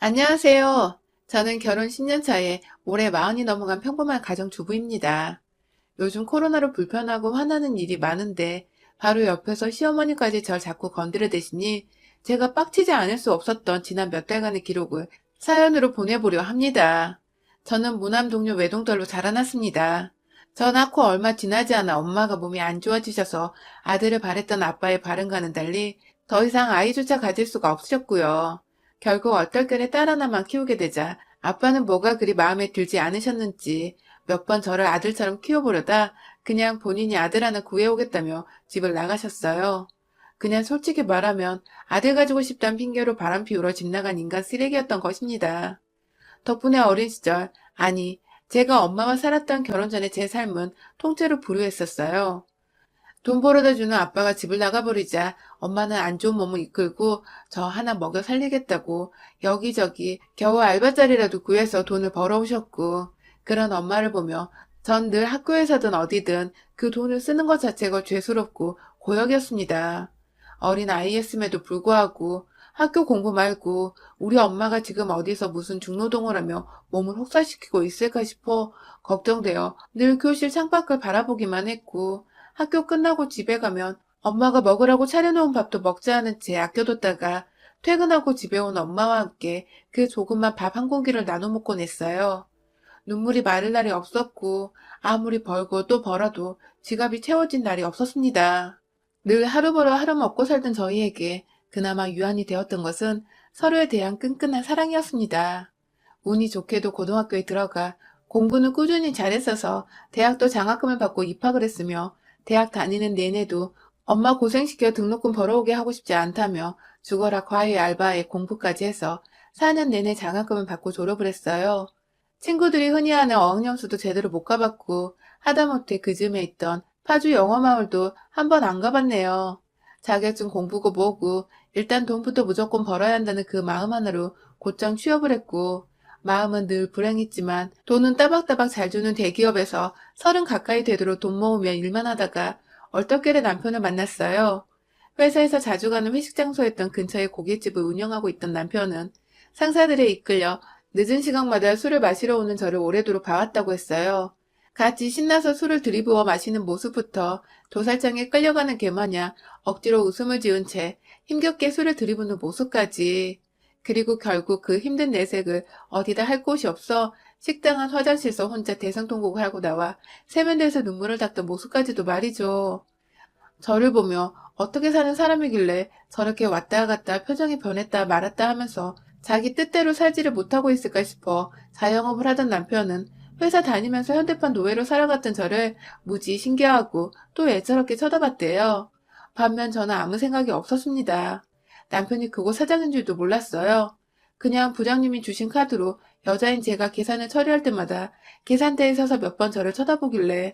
안녕하세요. 저는 결혼 10년 차에 올해 마흔이 넘어간 평범한 가정주부입니다. 요즘 코로나로 불편하고 화나는 일이 많은데 바로 옆에서 시어머니까지 절 자꾸 건드려 대시니 제가 빡치지 않을 수 없었던 지난 몇 달간의 기록을 사연으로 보내보려 합니다. 저는 무남 동료 외동딸로 자라났습니다. 저 낳고 얼마 지나지 않아 엄마가 몸이 안 좋아지셔서 아들을 바랬던 아빠의 바람과는 달리 더 이상 아이조차 가질 수가 없으셨고요. 결국 얼떨결에 딸 하나만 키우게 되자 아빠는 뭐가 그리 마음에 들지 않으셨는지 몇 번 저를 아들처럼 키워보려다 그냥 본인이 아들 하나 구해오겠다며 집을 나가셨어요. 그냥 솔직히 말하면 아들 가지고 싶단 핑계로 바람 피우러 집 나간 인간 쓰레기였던 것입니다. 덕분에 어린 시절, 아니, 제가 엄마와 살았던 결혼 전에 제 삶은 통째로 불우했었어요. 돈 벌어다 주는 아빠가 집을 나가버리자 엄마는 안 좋은 몸을 이끌고 저 하나 먹여 살리겠다고 여기저기 겨우 알바자리라도 구해서 돈을 벌어오셨고 그런 엄마를 보며 전 늘 학교에서든 어디든 그 돈을 쓰는 것 자체가 죄스럽고 고역이었습니다. 어린 아이였음에도 불구하고 학교 공부 말고 우리 엄마가 지금 어디서 무슨 중노동을 하며 몸을 혹사시키고 있을까 싶어 걱정되어 늘 교실 창밖을 바라보기만 했고 학교 끝나고 집에 가면 엄마가 먹으라고 차려놓은 밥도 먹지 않은 채 아껴뒀다가 퇴근하고 집에 온 엄마와 함께 그 조그만 밥 한 공기를 나눠 먹곤 했어요. 눈물이 마를 날이 없었고 아무리 벌고 또 벌어도 지갑이 채워진 날이 없었습니다. 늘 하루 벌어 하루 먹고 살던 저희에게 그나마 유한이 되었던 것은 서로에 대한 끈끈한 사랑이었습니다. 운이 좋게도 고등학교에 들어가 공부는 꾸준히 잘했어서 대학도 장학금을 받고 입학을 했으며 대학 다니는 내내도 엄마 고생시켜 등록금 벌어오게 하고 싶지 않다며 죽어라 과외 알바에 공부까지 해서 4년 내내 장학금을 받고 졸업을 했어요. 친구들이 흔히 하는 어학연수도 제대로 못 가봤고 하다못해 그 즈음에 있던 파주 영어마을도 한 번 안 가봤네요. 자격증 공부고 뭐고 일단 돈부터 무조건 벌어야 한다는 그 마음 하나로 곧장 취업을 했고 마음은 늘 불행했지만 돈은 따박따박 잘 주는 대기업에서 서른 가까이 되도록 돈 모으며 일만 하다가 얼떨결에 남편을 만났어요. 회사에서 자주 가는 회식 장소였던 근처에 고깃집을 운영하고 있던 남편은 상사들에 이끌려 늦은 시간마다 술을 마시러 오는 저를 오래도록 봐왔다고 했어요. 같이 신나서 술을 들이부어 마시는 모습부터 도살장에 끌려가는 개마냥 억지로 웃음을 지은 채 힘겹게 술을 들이부는 모습까지 그리고 결국 그 힘든 내색을 어디다 할 곳이 없어 식당 안 화장실에서 혼자 대성통곡을 하고 나와 세면대에서 눈물을 닦던 모습까지도 말이죠. 저를 보며 어떻게 사는 사람이길래 저렇게 왔다 갔다 표정이 변했다 말았다 하면서 자기 뜻대로 살지를 못하고 있을까 싶어 자영업을 하던 남편은 회사 다니면서 현대판 노예로 살아갔던 저를 무지 신기하고 또 애처롭게 쳐다봤대요. 반면 저는 아무 생각이 없었습니다. 남편이 그곳 사장인 줄도 몰랐어요. 그냥 부장님이 주신 카드로 여자인 제가 계산을 처리할 때마다 계산대에 서서 몇 번 저를 쳐다보길래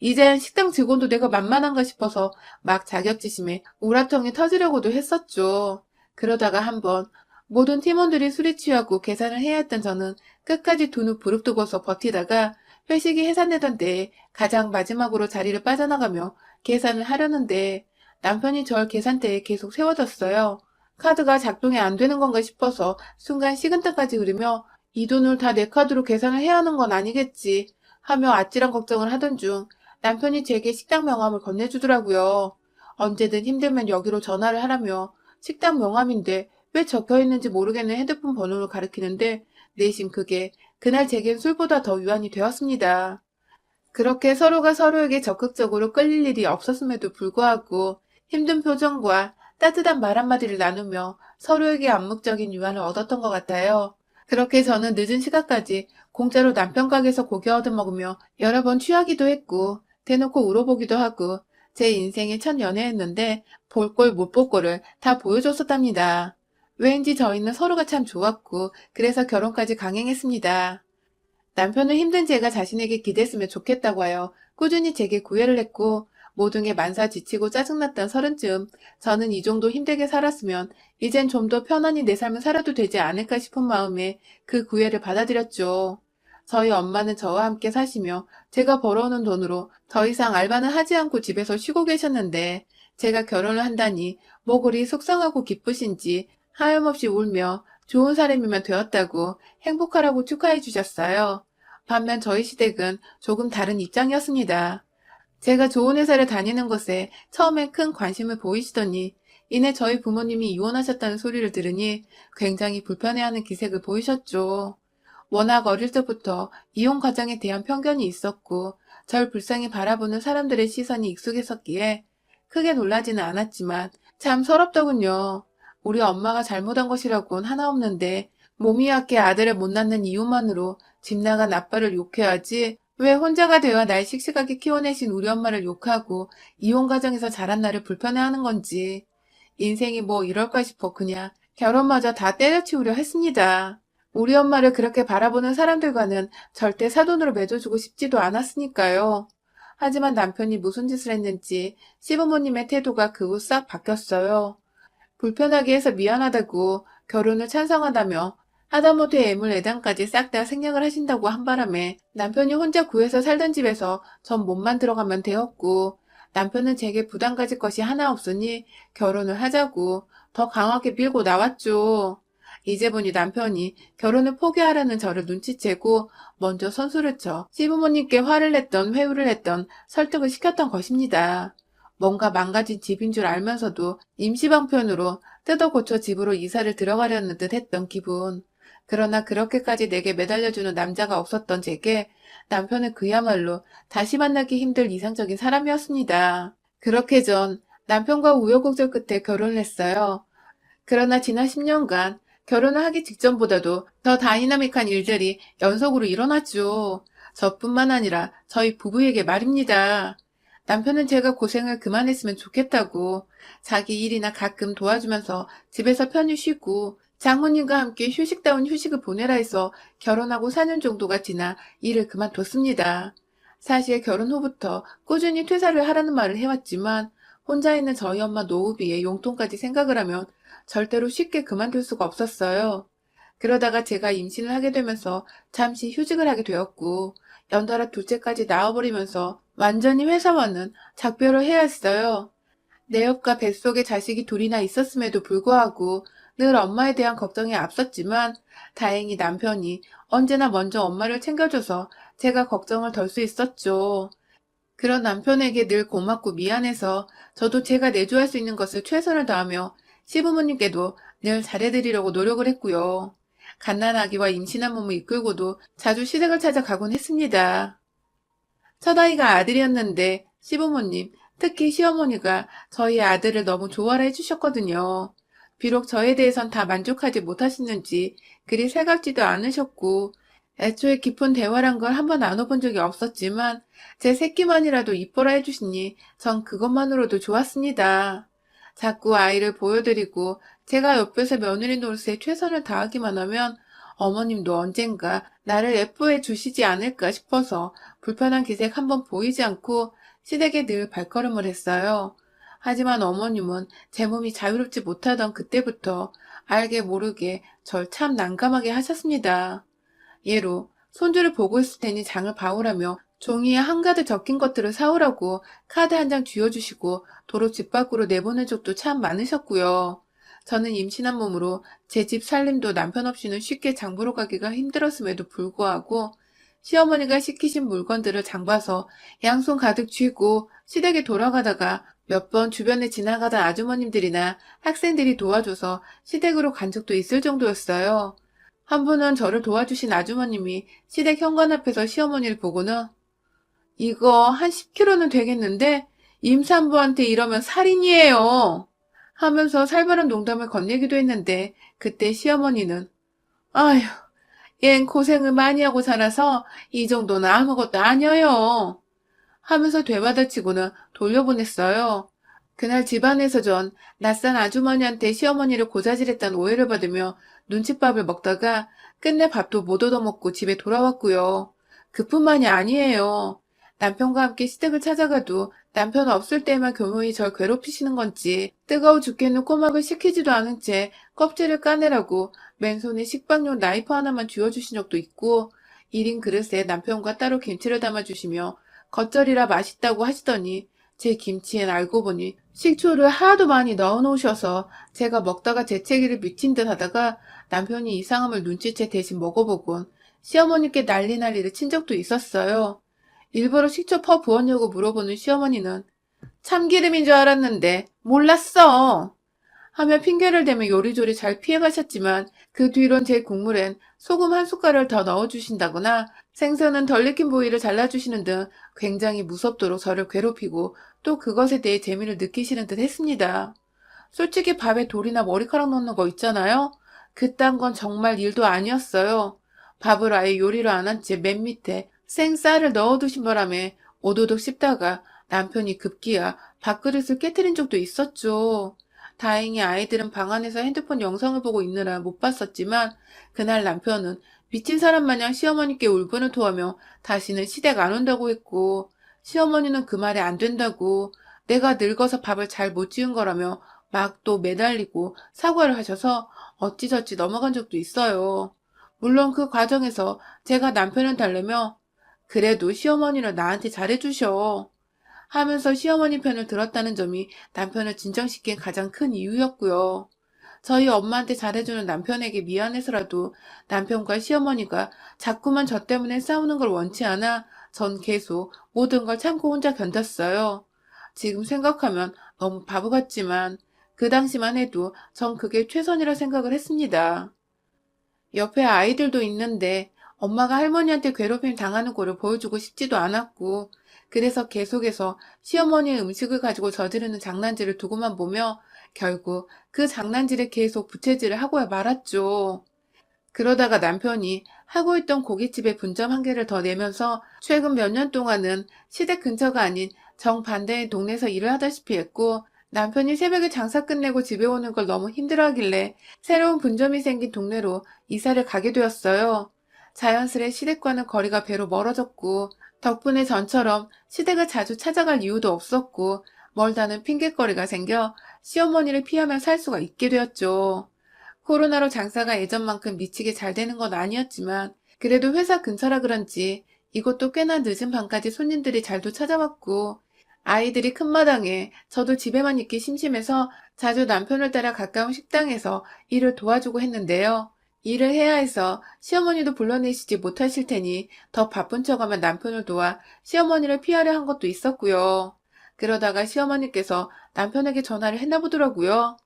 이젠 식당 직원도 내가 만만한가 싶어서 막 자격지심에 우라통이 터지려고도 했었죠. 그러다가 한번 모든 팀원들이 술에 취하고 계산을 해야 했던 저는 끝까지 돈을 부릅뜨고서 버티다가 회식이 해산되던 때에 가장 마지막으로 자리를 빠져나가며 계산을 하려는데 남편이 절 계산대에 계속 세워뒀어요. 카드가 작동이 안 되는 건가 싶어서 순간 식은땀까지 흐르며 이 돈을 다 내 카드로 계산을 해야 하는 건 아니겠지 하며 아찔한 걱정을 하던 중 남편이 제게 식당 명함을 건네주더라고요. 언제든 힘들면 여기로 전화를 하라며 식당 명함인데 왜 적혀 있는지 모르겠는 핸드폰 번호를 가리키는데 내심 그게 그날 제겐 술보다 더 유한이 되었습니다. 그렇게 서로가 서로에게 적극적으로 끌릴 일이 없었음에도 불구하고 힘든 표정과 따뜻한 말 한마디를 나누며 서로에게 암묵적인 유한을 얻었던 것 같아요. 그렇게 저는 늦은 시간까지 공짜로 남편 가게에서 고기 얻어먹으며 여러 번 취하기도 했고 대놓고 울어보기도 하고 제 인생의 첫 연애였는데 볼 꼴 못 볼 꼴을 다 보여줬었답니다. 왠지 저희는 서로가 참 좋았고 그래서 결혼까지 강행했습니다. 남편은 힘든 제가 자신에게 기댔으면 좋겠다고 하여 꾸준히 제게 구애를 했고 모든 게 만사 지치고 짜증났던 서른쯤 저는 이 정도 힘들게 살았으면 이젠 좀 더 편안히 내 삶을 살아도 되지 않을까 싶은 마음에 그 구애를 받아들였죠. 저희 엄마는 저와 함께 사시며 제가 벌어오는 돈으로 더 이상 알바는 하지 않고 집에서 쉬고 계셨는데 제가 결혼을 한다니 뭐 그리 속상하고 기쁘신지 하염없이 울며 좋은 사람이면 되었다고 행복하라고 축하해 주셨어요. 반면 저희 시댁은 조금 다른 입장이었습니다. 제가 좋은 회사를 다니는 것에 처음엔 큰 관심을 보이시더니 이내 저희 부모님이 이혼하셨다는 소리를 들으니 굉장히 불편해하는 기색을 보이셨죠. 워낙 어릴 때부터 이혼 과정에 대한 편견이 있었고 절 불쌍히 바라보는 사람들의 시선이 익숙했었기에 크게 놀라지는 않았지만 참 서럽더군요. 우리 엄마가 잘못한 것이라고는 하나 없는데 몸이 약해 아들을 못 낳는 이유만으로 집 나간 아빠를 욕해야지 왜 혼자가 되어 날 씩씩하게 키워내신 우리 엄마를 욕하고 이혼 과정에서 자란 나를 불편해하는 건지 인생이 뭐 이럴까 싶어 그냥 결혼마저 다 때려치우려 했습니다. 우리 엄마를 그렇게 바라보는 사람들과는 절대 사돈으로 맺어주고 싶지도 않았으니까요. 하지만 남편이 무슨 짓을 했는지 시부모님의 태도가 그 후 싹 바뀌었어요. 불편하게 해서 미안하다고 결혼을 찬성하다며 하다못해 애물 애당까지 싹 다 생략을 하신다고 한 바람에 남편이 혼자 구해서 살던 집에서 전 몸만 들어가면 되었고 남편은 제게 부담 가질 것이 하나 없으니 결혼을 하자고 더 강하게 밀고 나왔죠. 이제 보니 남편이 결혼을 포기하라는 저를 눈치채고 먼저 선수를 쳐 시부모님께 화를 냈던 회유를 했던 설득을 시켰던 것입니다. 뭔가 망가진 집인 줄 알면서도 임시방편으로 뜯어 고쳐 집으로 이사를 들어가려는 듯 했던 기분. 그러나 그렇게까지 내게 매달려주는 남자가 없었던 제게 남편은 그야말로 다시 만나기 힘들 이상적인 사람이었습니다. 그렇게 전 남편과 우여곡절 끝에 결혼을 했어요. 그러나 지난 10년간 결혼을 하기 직전보다도 더 다이나믹한 일들이 연속으로 일어났죠. 저뿐만 아니라 저희 부부에게 말입니다. 남편은 제가 고생을 그만했으면 좋겠다고 자기 일이나 가끔 도와주면서 집에서 편히 쉬고 장모님과 함께 휴식다운 휴식을 보내라 해서 결혼하고 4년 정도가 지나 일을 그만뒀습니다. 사실 결혼 후부터 꾸준히 퇴사를 하라는 말을 해왔지만 혼자 있는 저희 엄마 노후비의 용돈까지 생각을 하면 절대로 쉽게 그만둘 수가 없었어요. 그러다가 제가 임신을 하게 되면서 잠시 휴직을 하게 되었고 연달아 둘째까지 나와버리면서 완전히 회사와는 작별을 해야 했어요. 내 옆과 뱃속에 자식이 둘이나 있었음에도 불구하고 늘 엄마에 대한 걱정이 앞섰지만 다행히 남편이 언제나 먼저 엄마를 챙겨줘서 제가 걱정을 덜 수 있었죠. 그런 남편에게 늘 고맙고 미안해서 저도 제가 내조할 수 있는 것을 최선을 다하며 시부모님께도 늘 잘해드리려고 노력을 했고요. 갓난아기와 임신한 몸을 이끌고도 자주 시댁을 찾아가곤 했습니다. 첫 아이가 아들이었는데 시부모님, 특히 시어머니가 저희 아들을 너무 좋아라 해주셨거든요. 비록 저에 대해선 다 만족하지 못하시는지 그리 살갑지도 않으셨고 애초에 깊은 대화란 걸 한번 나눠본 적이 없었지만 제 새끼만이라도 이뻐라 해주시니 전 그것만으로도 좋았습니다. 자꾸 아이를 보여드리고 제가 옆에서 며느리 노릇에 최선을 다하기만 하면 어머님도 언젠가 나를 예뻐해 주시지 않을까 싶어서 불편한 기색 한번 보이지 않고 시댁에 늘 발걸음을 했어요. 하지만 어머님은 제 몸이 자유롭지 못하던 그때부터 알게 모르게 절 참 난감하게 하셨습니다. 예로 손주를 보고 있을 테니 장을 봐오라며 종이에 한가득 적힌 것들을 사오라고 카드 한 장 쥐어주시고 도로 집 밖으로 내보낸 적도 참 많으셨고요. 저는 임신한 몸으로 제 집 살림도 남편 없이는 쉽게 장 보러 가기가 힘들었음에도 불구하고 시어머니가 시키신 물건들을 장 봐서 양손 가득 쥐고 시댁에 돌아가다가 몇 번 주변에 지나가던 아주머님들이나 학생들이 도와줘서 시댁으로 간 적도 있을 정도였어요. 한 분은 저를 도와주신 아주머님이 시댁 현관 앞에서 시어머니를 보고는 이거 한 10kg는 되겠는데 임산부한테 이러면 살인이에요. 하면서 살벌한 농담을 건네기도 했는데 그때 시어머니는 아휴, 얜 고생을 많이 하고 살아서 이 정도는 아무것도 아니에요. 하면서 되받아치고는 돌려보냈어요. 그날 집안에서 전 낯선 아주머니한테 시어머니를 고자질했다는 오해를 받으며 눈칫밥을 먹다가 끝내 밥도 못 얻어먹고 집에 돌아왔고요. 그뿐만이 아니에요. 남편과 함께 시댁을 찾아가도 남편 없을 때만 교묘히 절 괴롭히시는 건지 뜨거워 죽겠는 꼬막을 식히지도 않은 채 껍질을 까내라고 맨손에 식빵용 나이프 하나만 쥐어주신 적도 있고 1인 그릇에 남편과 따로 김치를 담아주시며 겉절이라 맛있다고 하시더니 제 김치엔 알고 보니 식초를 하도 많이 넣어 놓으셔서 제가 먹다가 재채기를 미친 듯 하다가 남편이 이상함을 눈치채 대신 먹어보곤 시어머니께 난리 난리를 친 적도 있었어요. 일부러 식초 퍼 부었냐고 물어보는 시어머니는 참기름인 줄 알았는데 몰랐어. 하며 핑계를 대며 요리조리 잘 피해가셨지만 그 뒤론 제 국물엔 소금 한 숟갈을 더 넣어주신다거나 생선은 덜 익힌 부위를 잘라주시는 등 굉장히 무섭도록 저를 괴롭히고 또 그것에 대해 재미를 느끼시는 듯 했습니다. 솔직히 밥에 돌이나 머리카락 넣는 거 있잖아요? 그딴 건 정말 일도 아니었어요. 밥을 아예 요리로 안한 채 맨 밑에 생쌀을 넣어두신 바람에 오도독 씹다가 남편이 급기야 밥그릇을 깨뜨린 적도 있었죠. 다행히 아이들은 방 안에서 핸드폰 영상을 보고 있느라 못 봤었지만 그날 남편은 미친 사람 마냥 시어머니께 울분을 토하며 다시는 시댁 안 온다고 했고 시어머니는 그 말이 안 된다고 내가 늙어서 밥을 잘 못 지은 거라며 막 또 매달리고 사과를 하셔서 어찌저찌 넘어간 적도 있어요. 물론 그 과정에서 제가 남편을 달래며 그래도 시어머니는 나한테 잘해주셔. 하면서 시어머니 편을 들었다는 점이 남편을 진정시킨 가장 큰 이유였고요. 저희 엄마한테 잘해주는 남편에게 미안해서라도 남편과 시어머니가 자꾸만 저 때문에 싸우는 걸 원치 않아 전 계속 모든 걸 참고 혼자 견뎠어요. 지금 생각하면 너무 바보 같지만 그 당시만 해도 전 그게 최선이라 생각을 했습니다. 옆에 아이들도 있는데 엄마가 할머니한테 괴롭힘 당하는 꼴을 보여주고 싶지도 않았고 그래서 계속해서 시어머니의 음식을 가지고 저지르는 장난질을 두고만 보며 결국 그 장난질에 계속 부채질을 하고야 말았죠. 그러다가 남편이 하고 있던 고깃집에 분점 한 개를 더 내면서 최근 몇 년 동안은 시댁 근처가 아닌 정반대의 동네에서 일을 하다시피 했고 남편이 새벽에 장사 끝내고 집에 오는 걸 너무 힘들어 하길래 새로운 분점이 생긴 동네로 이사를 가게 되었어요. 자연스레 시댁과는 거리가 배로 멀어졌고 덕분에 전처럼 시댁을 자주 찾아갈 이유도 없었고 멀다는 핑곗거리가 생겨 시어머니를 피하며 살 수가 있게 되었죠. 코로나로 장사가 예전만큼 미치게 잘 되는 건 아니었지만 그래도 회사 근처라 그런지 이곳도 꽤나 늦은 밤까지 손님들이 잘도 찾아왔고 아이들이 큰 마당에 저도 집에만 있기 심심해서 자주 남편을 따라 가까운 식당에서 일을 도와주고 했는데요. 일을 해야 해서 시어머니도 불러내시지 못하실 테니 더 바쁜 척하면 남편을 도와 시어머니를 피하려 한 것도 있었고요. 그러다가 시어머니께서 남편에게 전화를 했나 보더라고요.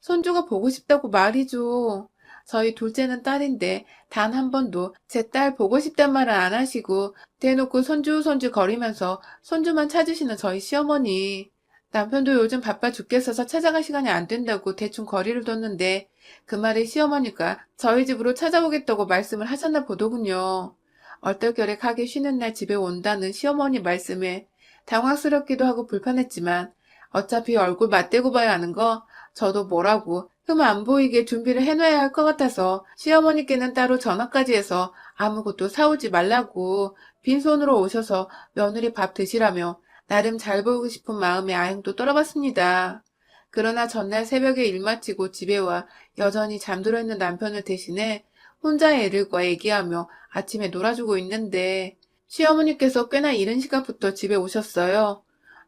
손주가 보고 싶다고 말이죠. 저희 둘째는 딸인데 단 한 번도 제 딸 보고 싶단 말을 안 하시고 대놓고 손주 손주 거리면서 손주만 찾으시는 저희 시어머니. 남편도 요즘 바빠 죽겠어서 찾아갈 시간이 안 된다고 대충 거리를 뒀는데 그 말에 시어머니가 저희 집으로 찾아오겠다고 말씀을 하셨나 보더군요. 얼떨결에 가게 쉬는 날 집에 온다는 시어머니 말씀에 당황스럽기도 하고 불편했지만 어차피 얼굴 맞대고 봐야 하는 거 저도 뭐라고 흠 안 보이게 준비를 해놔야 할 것 같아서 시어머니께는 따로 전화까지 해서 아무것도 사오지 말라고 빈손으로 오셔서 며느리 밥 드시라며 나름 잘 보이고 싶은 마음에 아행도 떨어봤습니다. 그러나 전날 새벽에 일 마치고 집에 와 여전히 잠들어 있는 남편을 대신해 혼자 애들과 얘기하며 아침에 놀아주고 있는데 시어머니께서 꽤나 이른 시각부터 집에 오셨어요.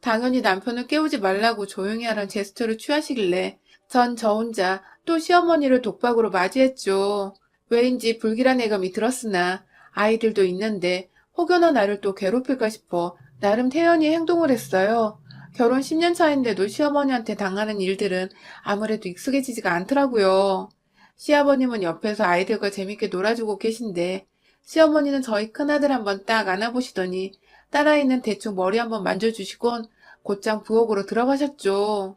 당연히 남편을 깨우지 말라고 조용히 하라는 제스처를 취하시길래 전 저 혼자 또 시어머니를 독박으로 맞이했죠. 왜인지 불길한 애감이 들었으나 아이들도 있는데 혹여나 나를 또 괴롭힐까 싶어 나름 태연히 행동을 했어요. 결혼 10년 차인데도 시어머니한테 당하는 일들은 아무래도 익숙해지지가 않더라고요. 시아버님은 옆에서 아이들과 재밌게 놀아주고 계신데 시어머니는 저희 큰아들 한번 딱 안아보시더니 딸아이는 대충 머리 한번 만져주시곤 곧장 부엌으로 들어가셨죠.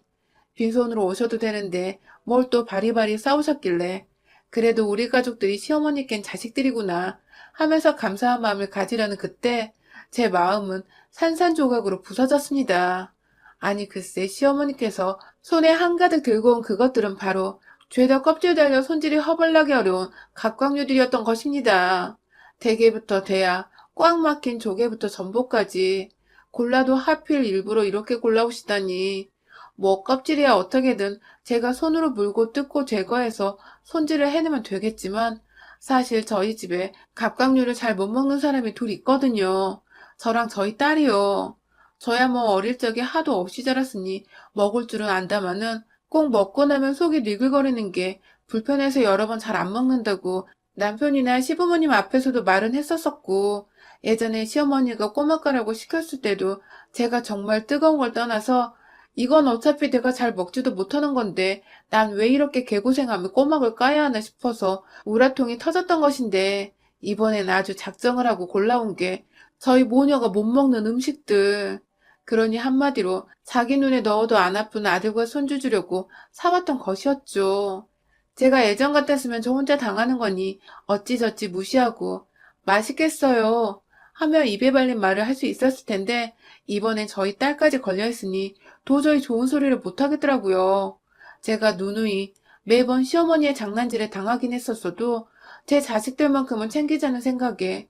빈손으로 오셔도 되는데 뭘 또 바리바리 싸우셨길래 그래도 우리 가족들이 시어머니께는 자식들이구나 하면서 감사한 마음을 가지려는 그때 제 마음은 산산조각으로 부서졌습니다. 아니 글쎄 시어머니께서 손에 한가득 들고 온 그것들은 바로 죄다 껍질 달려 손질이 허벌나게 어려운 갑각류들이었던 것입니다. 대게부터 대야, 꽉 막힌 조개부터 전복까지 골라도 하필 일부러 이렇게 골라오시다니 뭐 껍질이야 어떻게든 제가 손으로 물고 뜯고 제거해서 손질을 해내면 되겠지만 사실 저희 집에 갑각류를 잘 못 먹는 사람이 둘 있거든요. 저랑 저희 딸이요. 저야 뭐 어릴 적에 하도 없이 자랐으니 먹을 줄은 안다마는 꼭 먹고 나면 속이 니글거리는 게 불편해서 여러 번 잘 안 먹는다고 남편이나 시부모님 앞에서도 말은 했었었고 예전에 시어머니가 꼬막가라고 시켰을 때도 제가 정말 뜨거운 걸 떠나서 이건 어차피 내가 잘 먹지도 못하는 건데 난 왜 이렇게 개고생하며 꼬막을 까야 하나 싶어서 우라통이 터졌던 것인데 이번엔 아주 작정을 하고 골라온 게 저희 모녀가 못 먹는 음식들. 그러니 한마디로 자기 눈에 넣어도 안 아픈 아들과 손주 주려고 사왔던 것이었죠. 제가 예전 같았으면 저 혼자 당하는 거니 어찌저찌 무시하고 맛있겠어요 하며 입에 발린 말을 할 수 있었을 텐데 이번엔 저희 딸까지 걸려있으니 도저히 좋은 소리를 못 하겠더라고요. 제가 누누이 매번 시어머니의 장난질에 당하긴 했었어도 제 자식들만큼은 챙기자는 생각에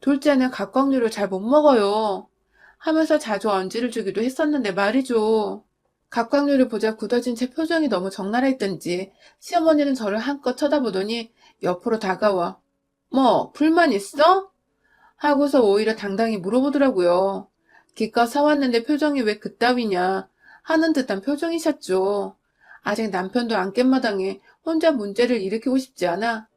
둘째는 각광류를 잘 못 먹어요. 하면서 자주 언지를 주기도 했었는데 말이죠. 각광류를 보자 굳어진 제 표정이 너무 적나라했던지 시어머니는 저를 한껏 쳐다보더니 옆으로 다가와 뭐 불만 있어? 하고서 오히려 당당히 물어보더라고요. 기껏 사왔는데 표정이 왜 그따위냐 하는 듯한 표정이셨죠. 아직 남편도 안 깬 마당에 혼자 문제를 일으키고 싶지 않아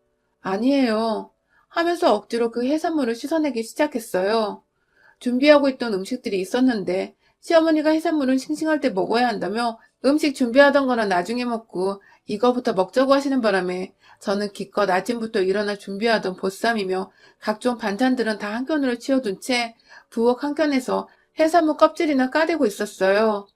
아니에요. 하면서 억지로 그 해산물을 씻어내기 시작했어요. 준비하고 있던 음식들이 있었는데 시어머니가 해산물은 싱싱할 때 먹어야 한다며 음식 준비하던 거는 나중에 먹고 이거부터 먹자고 하시는 바람에 저는 기껏 아침부터 일어나 준비하던 보쌈이며 각종 반찬들은 다 한 켠으로 치워둔 채 부엌 한 켠에서 해산물 껍질이나 까대고 있었어요.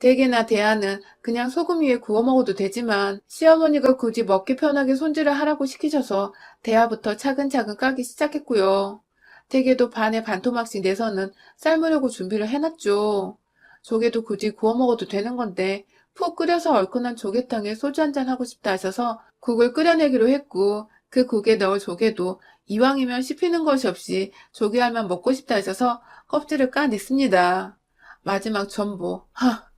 대게나 대하는 그냥 소금 위에 구워 먹어도 되지만 시어머니가 굳이 먹기 편하게 손질을 하라고 시키셔서 대하부터 차근차근 까기 시작했고요. 대게도 반에 반토막씩 내서는 삶으려고 준비를 해놨죠. 조개도 굳이 구워 먹어도 되는 건데 푹 끓여서 얼큰한 조개탕에 소주 한잔 하고 싶다 하셔서 국을 끓여내기로 했고 그 국에 넣을 조개도 이왕이면 씹히는 것이 없이 조개알만 먹고 싶다 하셔서 껍질을 까냈습니다. 마지막 전보. 하,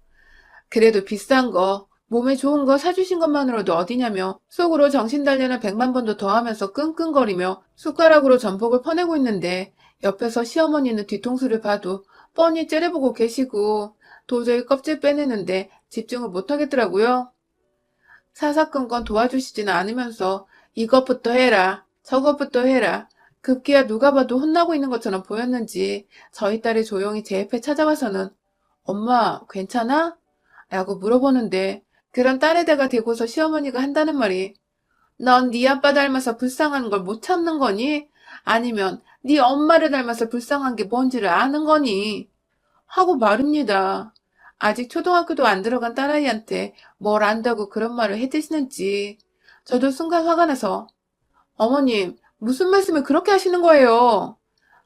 그래도 비싼 거, 몸에 좋은 거 사주신 것만으로도 어디냐며 속으로 정신달래는 백만 번도 더 하면서 끙끙거리며 숟가락으로 전복을 퍼내고 있는데 옆에서 시어머니는 뒤통수를 봐도 뻔히 째려보고 계시고 도저히 껍질 빼내는데 집중을 못하겠더라고요. 사사건건 도와주시지는 않으면서 이것부터 해라, 저것부터 해라. 급기야 누가 봐도 혼나고 있는 것처럼 보였는지 저희 딸이 조용히 제 옆에 찾아와서는 엄마 괜찮아? 라고 물어보는데 그런 딸에다가 대고서 시어머니가 한다는 말이 넌 네 아빠 닮아서 불쌍한 걸 못 참는 거니? 아니면 네 엄마를 닮아서 불쌍한 게 뭔지를 아는 거니? 하고 말입니다. 아직 초등학교도 안 들어간 딸아이한테 뭘 안다고 그런 말을 해대시는지 저도 순간 화가 나서 어머님 무슨 말씀을 그렇게 하시는 거예요?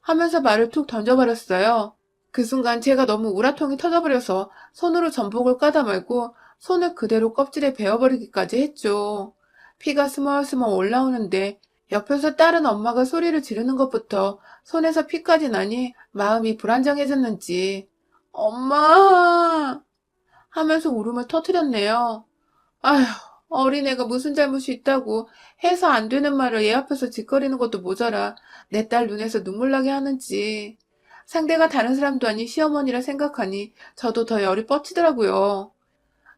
하면서 말을 툭 던져버렸어요. 그 순간 제가 너무 우라통이 터져버려서 손으로 전복을 까다 말고 손을 그대로 껍질에 베어버리기까지 했죠. 피가 스멀스멀 올라오는데 옆에서 다른 엄마가 소리를 지르는 것부터 손에서 피까지 나니 마음이 불안정해졌는지 엄마 하면서 울음을 터뜨렸네요. 아휴 어린애가 무슨 잘못이 있다고 해서 안 되는 말을 얘 앞에서 짓거리는 것도 모자라 내 딸 눈에서 눈물 나게 하는지 상대가 다른 사람도 아닌 시어머니라 생각하니 저도 더 열이 뻗치더라고요.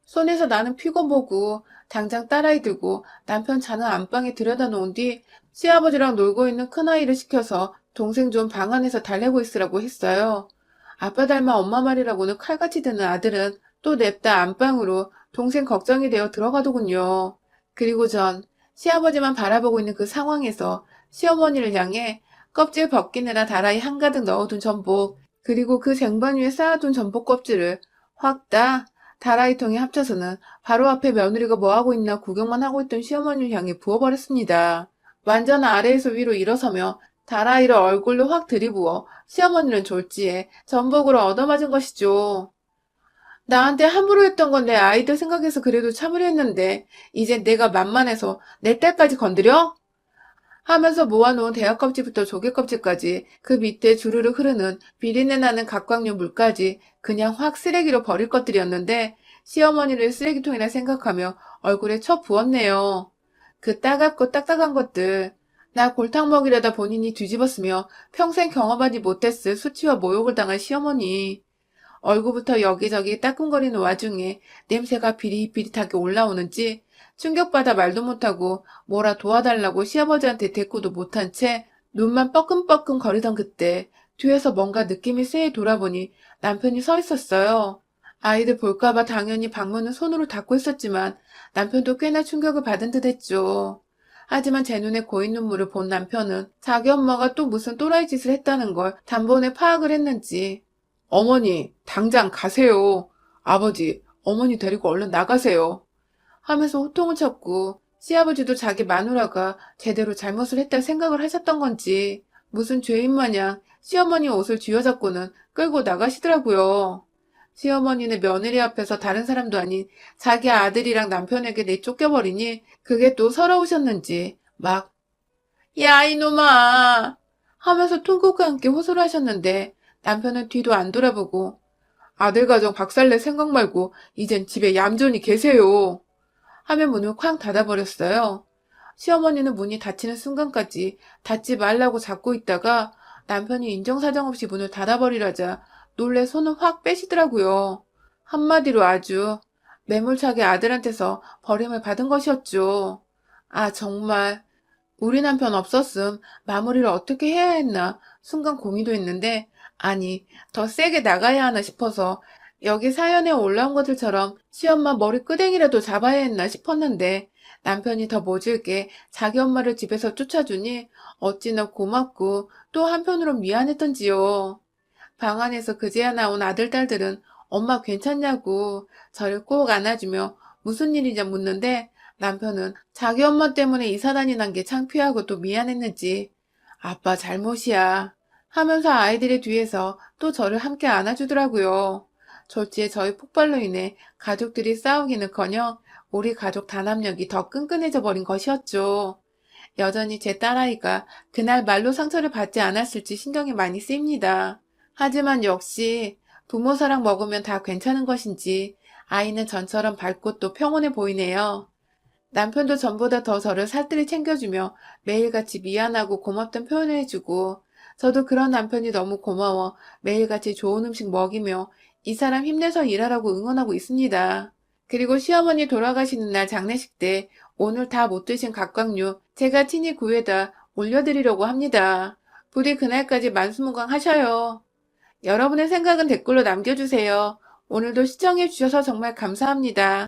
손에서 나는 피고 보고 당장 딸아이 들고 남편 자는 안방에 들여다 놓은 뒤 시아버지랑 놀고 있는 큰아이를 시켜서 동생 좀 방 안에서 달래고 있으라고 했어요. 아빠 닮아 엄마 말이라고는 칼같이 드는 아들은 또 냅다 안방으로 동생 걱정이 되어 들어가더군요. 그리고 전 시아버지만 바라보고 있는 그 상황에서 시어머니를 향해 껍질 벗기느라 다라이 한가득 넣어둔 전복, 그리고 그 쟁반 위에 쌓아둔 전복 껍질을 확 따 다라이통에 합쳐서는 바로 앞에 며느리가 뭐하고 있나 구경만 하고 있던 시어머니를 향해 부어버렸습니다. 완전 아래에서 위로 일어서며 다라이를 얼굴로 확 들이부어 시어머니는 졸지에 전복으로 얻어맞은 것이죠. 나한테 함부로 했던 건 내 아이들 생각해서 그래도 참으려 했는데 이제 내가 만만해서 내 딸까지 건드려? 하면서 모아놓은 대학 껍질부터 조개 껍질까지 그 밑에 주르르 흐르는 비린내 나는 각광류 물까지 그냥 확 쓰레기로 버릴 것들이었는데 시어머니를 쓰레기통이라 생각하며 얼굴에 쳐 부었네요. 그 따갑고 딱딱한 것들 나 골탕 먹이려다 본인이 뒤집었으며 평생 경험하지 못했을 수치와 모욕을 당한 시어머니 얼굴부터 여기저기 따끔거리는 와중에 냄새가 비릿비릿하게 올라오는지 충격받아 말도 못하고 뭐라 도와달라고 시아버지한테 대꾸도 못한 채 눈만 뻐끔뻐끔 거리던 그때 뒤에서 뭔가 느낌이 쎄해 돌아보니 남편이 서 있었어요. 아이들 볼까봐 당연히 방문은 손으로 닫고 있었지만 남편도 꽤나 충격을 받은 듯 했죠. 하지만 제 눈에 고인 눈물을 본 남편은 자기 엄마가 또 무슨 또라이 짓을 했다는 걸 단번에 파악을 했는지 어머니, 당장 가세요. 아버지, 어머니 데리고 얼른 나가세요. 하면서 호통을 쳤고 시아버지도 자기 마누라가 제대로 잘못을 했다 생각을 하셨던 건지 무슨 죄인 마냥 시어머니 옷을 쥐어잡고는 끌고 나가시더라고요. 시어머니는 며느리 앞에서 다른 사람도 아닌 자기 아들이랑 남편에게 내쫓겨버리니 그게 또 서러우셨는지 막 야 이놈아 하면서 통곡과 함께 호소를 하셨는데 남편은 뒤도 안 돌아보고 아들 가정 박살낼 생각 말고 이젠 집에 얌전히 계세요. 하며 문을 쾅 닫아버렸어요. 시어머니는 문이 닫히는 순간까지 닫지 말라고 잡고 있다가 남편이 인정사정 없이 문을 닫아버리라자 놀래 손을 확 빼시더라고요. 한마디로 아주 매몰차게 아들한테서 버림을 받은 것이었죠. 아, 정말. 우리 남편 없었음 마무리를 어떻게 해야 했나 순간 고민도 했는데 아니 더 세게 나가야 하나 싶어서 여기 사연에 올라온 것들처럼 시엄마 머리 끄댕이라도 잡아야 했나 싶었는데 남편이 더 모질게 자기 엄마를 집에서 쫓아주니 어찌나 고맙고 또 한편으로 미안했던지요. 방 안에서 그제야 나온 아들, 딸들은 엄마 괜찮냐고 저를 꼭 안아주며 무슨 일이냐 묻는데 남편은 자기 엄마 때문에 이사단이 난 게 창피하고 또 미안했는지 아빠 잘못이야 하면서 아이들의 뒤에서 또 저를 함께 안아주더라고요. 졸지에 저희 폭발로 인해 가족들이 싸우기는커녕 우리 가족 단합력이 더 끈끈해져 버린 것이었죠. 여전히 제 딸아이가 그날 말로 상처를 받지 않았을지 신경이 많이 쓰입니다. 하지만 역시 부모 사랑 먹으면 다 괜찮은 것인지 아이는 전처럼 밝고 또 평온해 보이네요. 남편도 전보다 더 저를 살뜰히 챙겨주며 매일같이 미안하고 고맙던 표현을 해주고 저도 그런 남편이 너무 고마워 매일같이 좋은 음식 먹이며 이 사람 힘내서 일하라고 응원하고 있습니다. 그리고 시어머니 돌아가시는 날 장례식 때 오늘 다 못 드신 각광류 제가 친히 구해다 올려드리려고 합니다. 부디 그날까지 만수무강 하셔요. 여러분의 생각은 댓글로 남겨주세요. 오늘도 시청해주셔서 정말 감사합니다.